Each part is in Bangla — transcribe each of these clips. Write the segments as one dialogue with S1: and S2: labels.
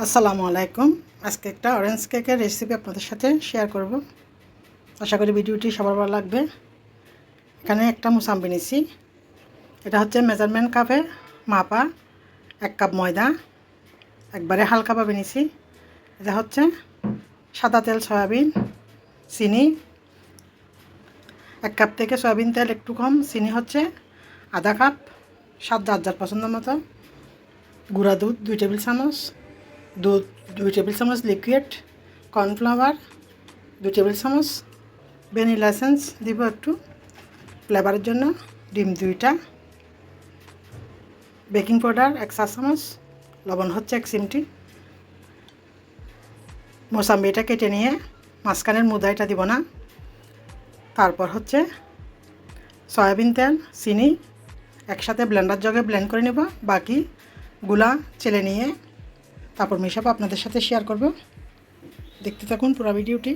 S1: আসসালামু আলাইকুম। আজকে একটা অরেঞ্জ কেকের রেসিপি আপনাদের সাথে শেয়ার করব। আশা করি ভিডিওটি সবার ভালো লাগবে। এখানে একটা মুসাম্বি নিছি এটা হচ্ছে মেজারমেন্ট কাপে মাপা, এক কাপ ময়দা, একবারে হালকা হালকাভাবে নিছি এটা হচ্ছে সাদা তেল সয়াবিন, চিনি, এক কাপ থেকে সয়াবিন তেল একটু কম। চিনি হচ্ছে আধা কাপ সাত যার যার পছন্দ মতো। গুঁড়া দুধ, দুই টেবিল চামচ দুধ দুই টেবিল চামচ লিকুইড কর্নফ্লাওয়ার দুই টেবিল চামচ ভ্যানিলা এসেন্স দিব একটু ফ্লেভারের জন্য, ডিম দুইটা বেকিং পাউডার এক চা চামচ, লবণ হচ্ছে এক চিমটি, মোসাম্বিটা কেটে নিয়ে মাঝখানের মুদাইটা দিব না, তারপর হচ্ছে সয়াবিন তেল, চিনি, একসাথে ব্লেন্ডার জগে ব্লেন্ড করে নেব, বাকি গুলা চেলে নিয়ে তারপর মেশাবো আপনাদের সাথে শেয়ার করব। দেখতে থাকুন পুরো ভিডিওটি।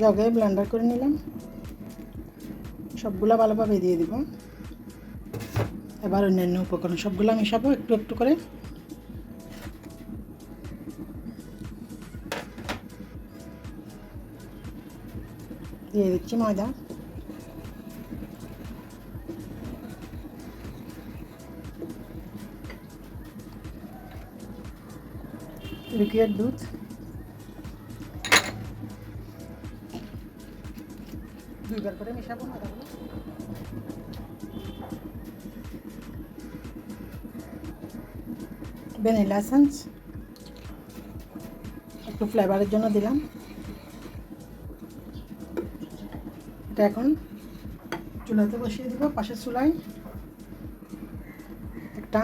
S1: জগে ব্লেন্ডার করে নিলাম। সবগুলা ভালোভাবে দিয়ে দিব। এবার অন্যান্য উপকরণ, সবগুলো মেশাবো একটু একটু করে। দিয়ে দিচ্ছি ময়দা। লিকুইড দুধ। দুইবার করে মেশাবো ময়দাগুলো। ভ্যানিলা এসেন্স একটু ফ্লেভারের জন্য দিলাম। এটা এখন চুলাতে বসিয়ে দিব, পাশের চুলায়। একটা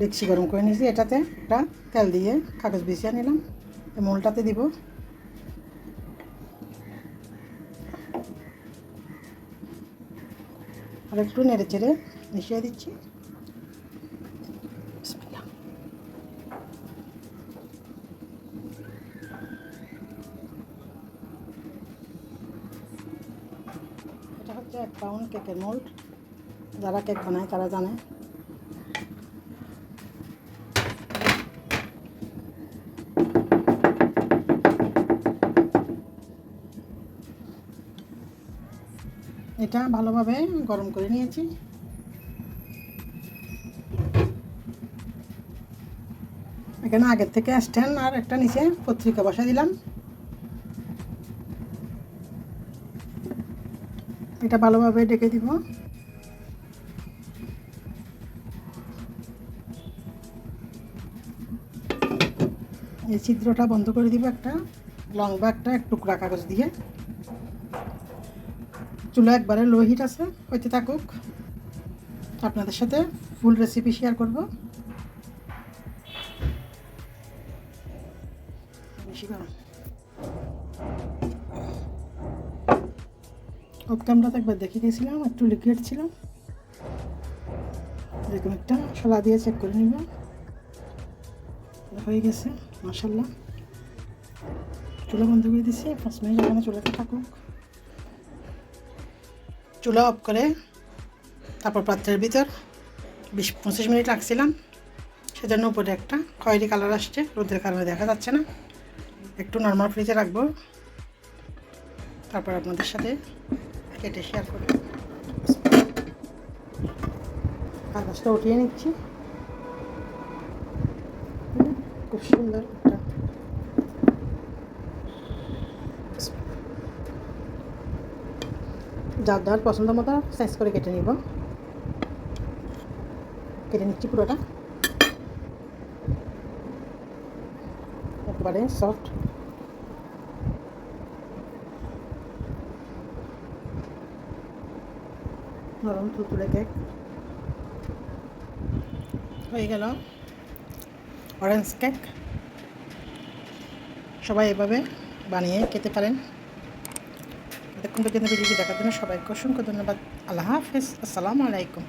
S1: ডেকচি গরম করে নিয়েছি, এটাতে একটা তেল দিয়ে কাগজ বিছিয়ে নিলাম, এই মোলটাতে দিব। আর একটু নেড়ে চেড়ে মিশিয়ে দিচ্ছি। এটা হচ্ছে এক পাউন্ড কেকের মোল্ড যারা কেক বানায় তারা জানে। এটা ভালোভাবে গরম করে নিয়েছি। এখানে আগের থেকে স্ট্যান্ড আর একটা নিচে পত্রিকা বসা দিলাম। এটা ভালোভাবে ডেকে দিব। এই ছিদ্রটা বন্ধ করে দিব একটা লম্বা একটা টুকরা কাগজ দিয়ে। চুলা একবারে লো হিট আছে, হইতে থাকুক। আপনাদের সাথে ফুল রেসিপি শেয়ার করব। বেশি গরম। অফ ক্যামেরাতে একবার দেখে গেছিলাম একটু লিকুইড ছিল। এরকম একটা শলা দিয়ে চেক করে নিব। হয়ে গেছে মাসাল্লাহ চুলা বন্ধ করে দিছি পাঁচ মিনিট এখানে চুলাটা থাকুক। চুলা অফ করে তারপর পাত্রের ভিতর বিশ পঁচিশ মিনিট রাখছিলাম। সেজন্য উপরে একটা খয়েরি কালার আসছে, রোদের কারণে দেখা যাচ্ছে না। একটু নর্মাল ফ্রিজে রাখব। তারপর আপনাদের সাথে কেটে শেয়ার করব কাগজটা উঠিয়ে নিচ্ছি। খুব সুন্দর যার যার পছন্দ মতো সাইজ করে কেটে নিব। কেটে নিচ্ছি পুরোটা। একবারে সফট নরম তুলতুলে কেক। হয়ে গেল। অরেঞ্জ কেক সবাই এভাবে বানিয়ে খেতে পারেন। এতক্ষণ পর্যন্ত ভিডিওটি দেখার জন্য সবাইকে অসংখ্য ধন্যবাদ। আল্লাহ হাফেজ। আসসালামু আলাইকুম।